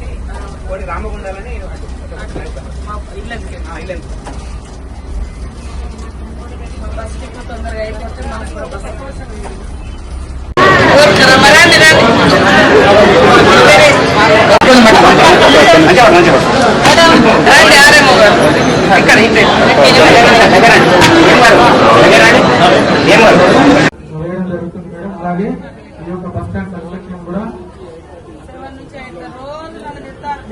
MLA గారు fight చేసి కోడి రామగుండాలని ఇల్లు తొందరగా అయిపోతే అలాగే ఈ యొక్క బస్ స్టాండ్ కన్స్ట్రక్షన్ కూడా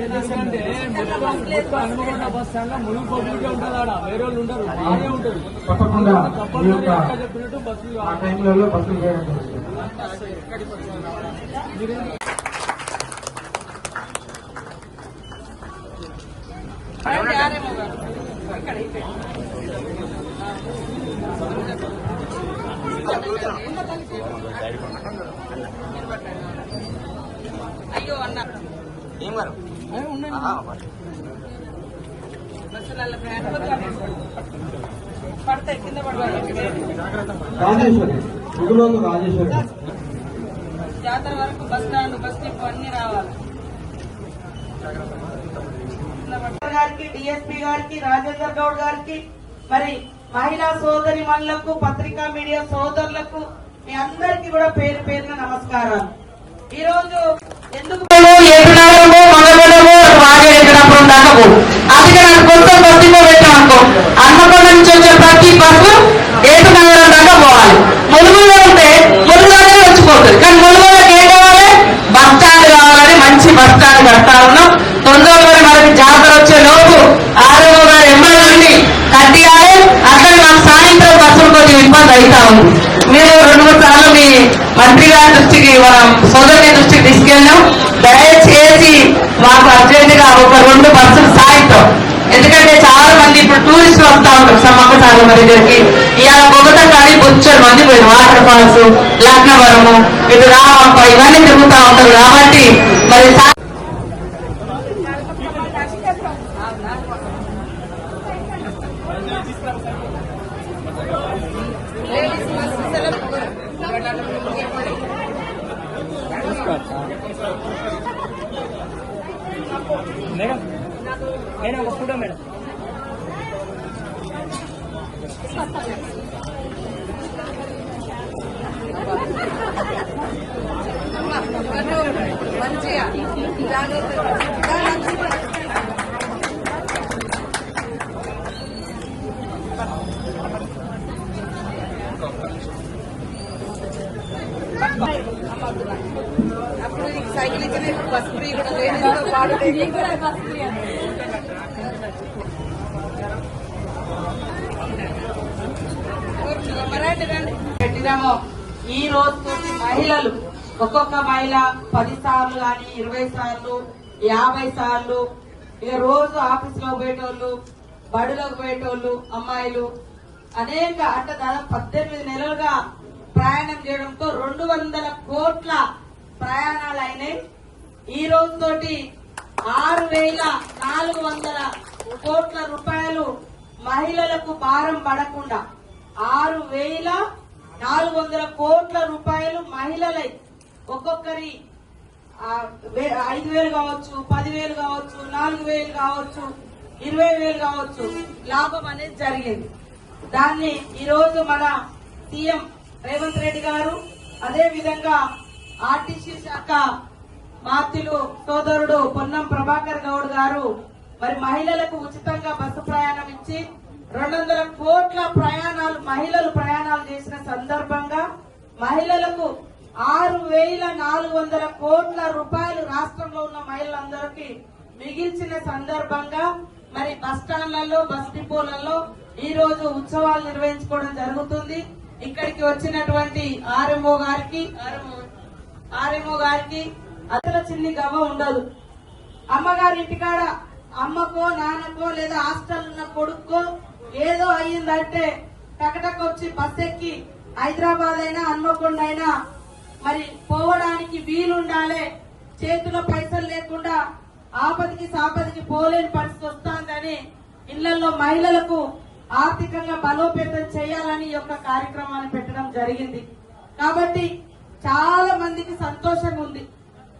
నన్ను తిడతారు. హనుమకొండ బస్ స్టాండ్లో ములుగు పబ్లిక్ ఉంటుంది ఆడ వేరే వాళ్ళు ఉండరు బాగానే ఉంటుంది తప్పకుండా ఈ యొక్క చెప్పినట్టు బస్సులు ఆ టైంలలో బస్సులు అయ్యో అన్న ఏం పడతాయి కింద రాజేశ్వరి ముగులోకి రాజేశ్వరి జాతర వరకు బస్ స్టాండ్ బస్ డిపో అన్ని రావాలి గారికి డిఎస్పీ గారికి రాజేందర్ గౌడ్ గారికి మరి మహిళా సోదరి మనులకు పత్రికా మీడియా సోదరులకు మీ అందరికీ కూడా పేరు పేరున నమస్కారాలు ఈరోజు ఎందుకు కావాలని పెడతా ఉన్నాం. తొందరలోనే మనకి జాతర వచ్చే లోపు ఆరోగ్య గారు ఎమ్మెల్యేని కట్టియాలి. అక్కడ మాకు సాయంత్రం బస్సులు కొద్దిగా ఇబ్బంది అవుతా ఉంది. మీరు రెండు మూడు సార్లు మీ మంత్రి గారి దృష్టికి మనం సోదరి దృష్టికి తీసుకెళ్ళాం. దయచేసి మాకు అర్జెంట్గా ఒక రెండు బస్సులు సాయంత్రం. ఎందుకంటే చాలా మంది ఇప్పుడు టూరిస్టులు వస్తా ఉంటారు సమ్మక్క సాగర్ దగ్గరికి. ఇవాళ బొగత కాడి బొచ్చరు మంది పోయిన వాటర్ ఫాల్స్ లక్నవరము ఇటు రామప్ప ఇవన్నీ తిరుగుతా ఉంటారు కాబట్టి మరి సా- మేడం మేడం ఒక ఫోటో మేడం అప్పుడు నీకు సైకిల్ ఇచ్చిన బస్ ఫ్రీ కూడా లేదు వాడు ఈ రోజు మహిళలు ఒక్కొక్క మహిళ పది సార్లు కానీ ఇరవై సార్లు యాభై సార్లు. ఇక రోజు ఆఫీస్లో పోయేటోళ్ళు బడిలోకి పోయేటోళ్ళు అమ్మాయిలు. అనేక అంటే దాదాపు పద్దెనిమిది నెలలుగా ప్రయాణం చేయడంతో రెండు వందల కోట్ల ప్రయాణాలు అయినాయి. ఈ రోజుతోటి ఆరు వేల నాలుగు వందల కోట్ల రూపాయలు మహిళలకు భారం పడకుండా ఆరు వేల నాలుగు వందల కోట్ల రూపాయలు మహిళలై ఒక్కొక్కరి వే- ఐదు వేలు కావచ్చు పదివేలు కావచ్చు నాలుగు వేలు కావచ్చు ఇరవై వేలు కావచ్చు లాభం అనేది జరిగింది. దాన్ని ఈరోజు మన సీఎం రేవంత్ రెడ్డి గారు అదే విధంగా ఆర్టీసీ శాఖ మాత్యులు సోదరుడు పొన్నం ప్రభాకర్ గౌడ్ గారు మరి మహిళలకు ఉచితంగా బస్సు ప్రయాణం ఇచ్చి రెండు వందల కోట్ల ప్రయాణాలు మహిళలు ప్రయాణాలు చేసిన సందర్భంగా మహిళలకు ఆరు వేల నాలుగు వందల కోట్ల రూపాయలు రాష్ట్రంలో ఉన్న మహిళలందరికీ మిగిల్చిన సందర్భంగా మరి బస్ స్టాండ్లలో బస్ డిపోలలో ఈ రోజు ఉత్సవాలు నిర్వహించుకోవడం జరుగుతుంది. ఇక్కడికి వచ్చినటువంటి ఆర్ఎంఓ గారికి ఆర్ఎంఓ గారికి అసలు చిన్ని గవ్వ ఉండదు. అమ్మగారి ఇంటికాడ అమ్మకో నాన్నకో లేదా హాస్టల్ ఉన్న కొడుకో ఏదో అయ్యిందంటే టకటకొచ్చి బస్ ఎక్కి హైదరాబాద్ అయినా హన్మకొండ అయినా మరి పోవడానికి వీలుండాలి. చేతిలో పైసలు లేకుండా ఆపదికి సాపదికి పోలేని పరిస్థితి వస్తుందని ఇళ్ళలో మహిళలకు ఆర్థికంగా బలోపేతం చేయాలని ఈ యొక్క కార్యక్రమాన్ని పెట్టడం జరిగింది. కాబట్టి చాలా మందికి సంతోషం ఉంది.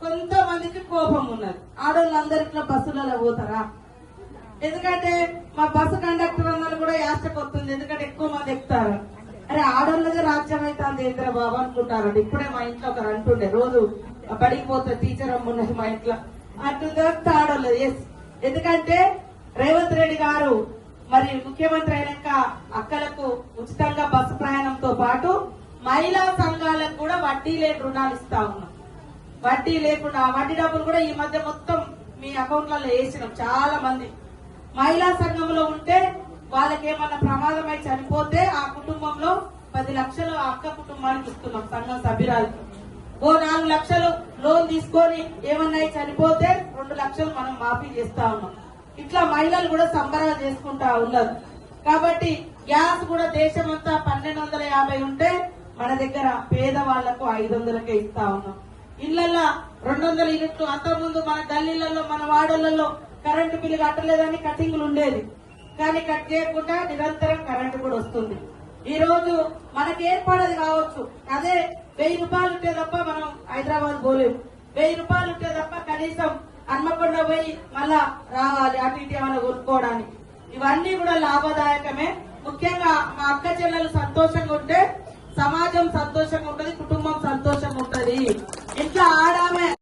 కొంతమందికి కోపం ఉన్నది. ఆడవాళ్ళందరూ ఇట్లా బస్సులలో పోతారా? ఎందుకంటే మా బస్సు కండక్టర్ అందరూ కూడా యాచకొస్తుంది ఎందుకంటే ఎక్కువ మంది ఎక్కుతారు. అరే ఆడోళ్ళగా రాజ్యం అవుతుంది ఏంద్ర బాబు అనుకుంటారండి. ఇప్పుడే మా ఇంట్లో ఒకరు అంటుండే రోజు బడికి పోతే టీచర్ అమ్మున్నది మా ఇంట్లో. అంటుందో ఆడోళ్ళది. ఎస్ ఎందుకంటే రేవంత్ రెడ్డి గారు మరి ముఖ్యమంత్రి అయినాక అక్కలకు ఉచితంగా బస్సు ప్రయాణంతో పాటు మహిళా సంఘాలకు కూడా వడ్డీ లేని రుణాలు ఇస్తా ఉన్నాం వడ్డీ లేకుండా ఆ వడ్డీ డబ్బులు కూడా ఈ మధ్య మొత్తం మీ అకౌంట్లలో వేసినాం చాలా మంది మహిళా సంఘంలో ఉంటే వాళ్ళకి ఏమన్నా ప్రమాదమై చనిపోతే ఆ కుటుంబం పది లక్షలు అక్క కుటుంబానికి ఇస్తున్నాం సంఘం సభ్యురాలకి ఓ నాలుగు లక్షలు లోన్ తీసుకొని ఏమన్నా చనిపోతే రెండు లక్షలు మనం మాఫీ చేస్తా ఉన్నాం. ఇట్లా మహిళలు కూడా సంబరాలు చేసుకుంటా ఉన్నారు. కాబట్టి గ్యాస్ కూడా దేశమంతా పన్నెండు వందల యాభై ఉంటే మన దగ్గర పేదవాళ్ళకు ఐదు వందలకే ఇస్తా ఉన్నాం. ఇళ్ళలో రెండు వందల యూనిట్లు అంతకుముందు మన గల్లీలలో మన వాడలలో కరెంటు బిల్లు కట్టలేదని కటింగ్లు ఉండేది. కానీ కట్ చేయకుండా నిరంతరం కరెంటు కూడా వస్తుంది. ఈ రోజు మనకి ఏర్పడదు కావచ్చు. అదే వెయ్యి రూపాయలు ఉంటే తప్ప మనం హైదరాబాద్ పోలేము వెయ్యి రూపాయలు ఉంటే తప్ప కనీసం హన్మకొండ పోయి మళ్ళా రావాలి అటు ఇటు ఏమైనా కొనుక్కోవడానికి. ఇవన్నీ కూడా లాభదాయకమే. ముఖ్యంగా మా అక్క చెల్లెలు సంతోషంగా ఉంటే సమాజం సంతోషంగా ఉంటది కుటుంబం సంతోషంగా ఉంటది. ఇంట్లో ఆడామే.